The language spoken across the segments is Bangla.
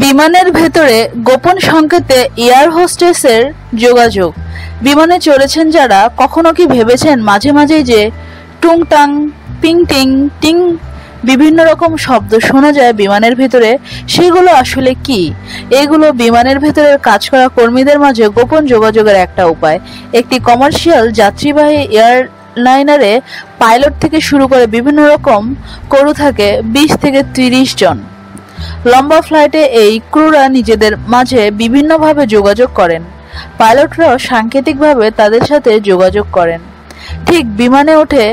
বিমানের ভেতরে গোপন সংকেতে এয়ার হোস্টেসের যোগাযোগ। বিমানে চড়েছেন যারা কখনো কি ভেবেছেন মাঝে মাঝেই যে টুংটাং পিং টিং টিং বিভিন্ন রকম শব্দ শোনা যায় বিমানের ভেতরে, সেগুলো আসলে কি? এগুলো বিমানের ভেতরের কাজ করা কর্মীদের মাঝে গোপন যোগাযোগের একটা উপায়। একটি কমার্শিয়াল যাত্রীবাহী এয়ারলাইনারে পাইলট থেকে শুরু করে বিভিন্ন রকম করু থাকে বিশ থেকে তিরিশ জন। লম্বা ফ্লাইটে এই ক্রুরা নিজেদের মাঝে বিভিন্নভাবে যোগাযোগ করেন। পাইলটরাও সাংকেতিকভাবে তাদের সাথে যোগাযোগ করেন। ঠিক বিমানে উঠে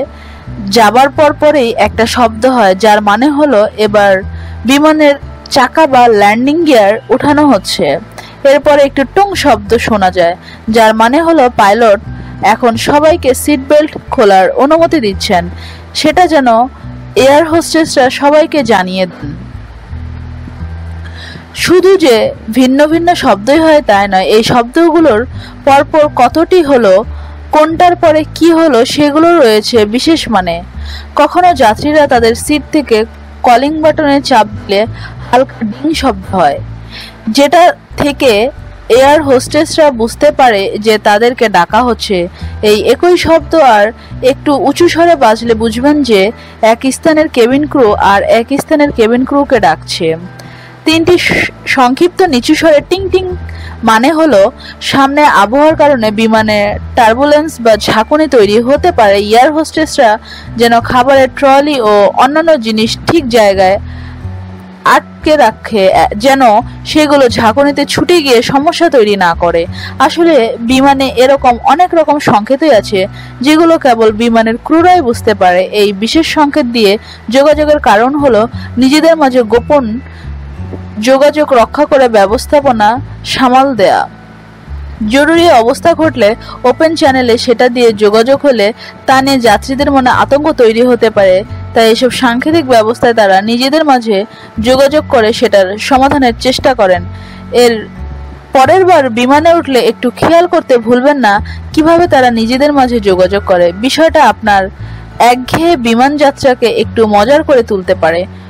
যাবার পর পরেই একটা শব্দ হয়, যার মানে হলো এবার বিমানের চাকা বা ল্যান্ডিং গিয়ার উঠানো হচ্ছে। এরপরে একটু টুং শব্দ শোনা যায়, যার মানে হলো পাইলট এখন সবাইকে সিট বেল্ট খোলার অনুমতি দিচ্ছেন। সেটা যেন এয়ার হোস্টেসরা সবাইকে জানিয়ে দেন। শুধু যে ভিন্ন ভিন্ন শব্দই হয় তাই নয়, এই শব্দগুলোর পরপর কতটি হলো, কোনটার পরে কি হলো, সেগুলো রয়েছে বিশেষ মানে। কখনো যাত্রীরা তাদের সিট থেকে কলিং বাটনে চাপ দিলে হালকা ডিং শব্দ হয়, যেটা থেকে এয়ার হোস্টেসরা বুঝতে পারে যে তাদেরকে ডাকা হচ্ছে। এই একই শব্দ আর একটু উঁচু স্বরে বাজলে বুঝবেন যে এক স্থানের কেবিন ক্রু আর এক স্থানের কেবিন ক্রুকে ডাকছে। তিনটি সংক্ষিপ্ত নিচু স্বরে টিং টিং মানে হলো, সামনে আবহাওয়ার কারণে বিমানে টার্বুলেন্স বা ঝাঁকুনি তৈরি হতে পারে। এয়ার হোস্টেসরা যেন খাবারের ট্রলি ও অন্যান্য জিনিস ঠিক জায়গায় আটকে রাখে যেন সেগুলো ঝাঁকুনিতে ছুটে গিয়ে সমস্যা তৈরি না করে। আসলে বিমানে এরকম অনেক রকম সংকেতই আছে, যেগুলো কেবল বিমানের ক্রুরাই বুঝতে পারে। এই বিশেষ সংকেত দিয়ে যোগাযোগের কারণ হলো, নিজেদের মাঝে গোপন যোগাযোগ রক্ষা করে ব্যবস্থাপনা সামাল দেয়া। জরুরি অবস্থা ঘটলে ওপেন চ্যানেলে সেটা দিয়ে যোগাযোগ হলে তা নিয়ে যাত্রীদের মনে আতঙ্ক তৈরি হতে পারে। তাই এসব সাংকেতিক ব্যবস্থায় তারা নিজেদের মাঝে যোগাযোগ করে সেটার সমাধানের চেষ্টা করেন। এর পরের বার বিমানে উঠলে একটু খেয়াল করতে ভুলবেন না কীভাবে তারা নিজেদের মাঝে যোগাযোগ করে। বিষয়টা আপনার একঘেয়ে বিমান যাত্রাকে একটু মজার করে তুলতে পারে।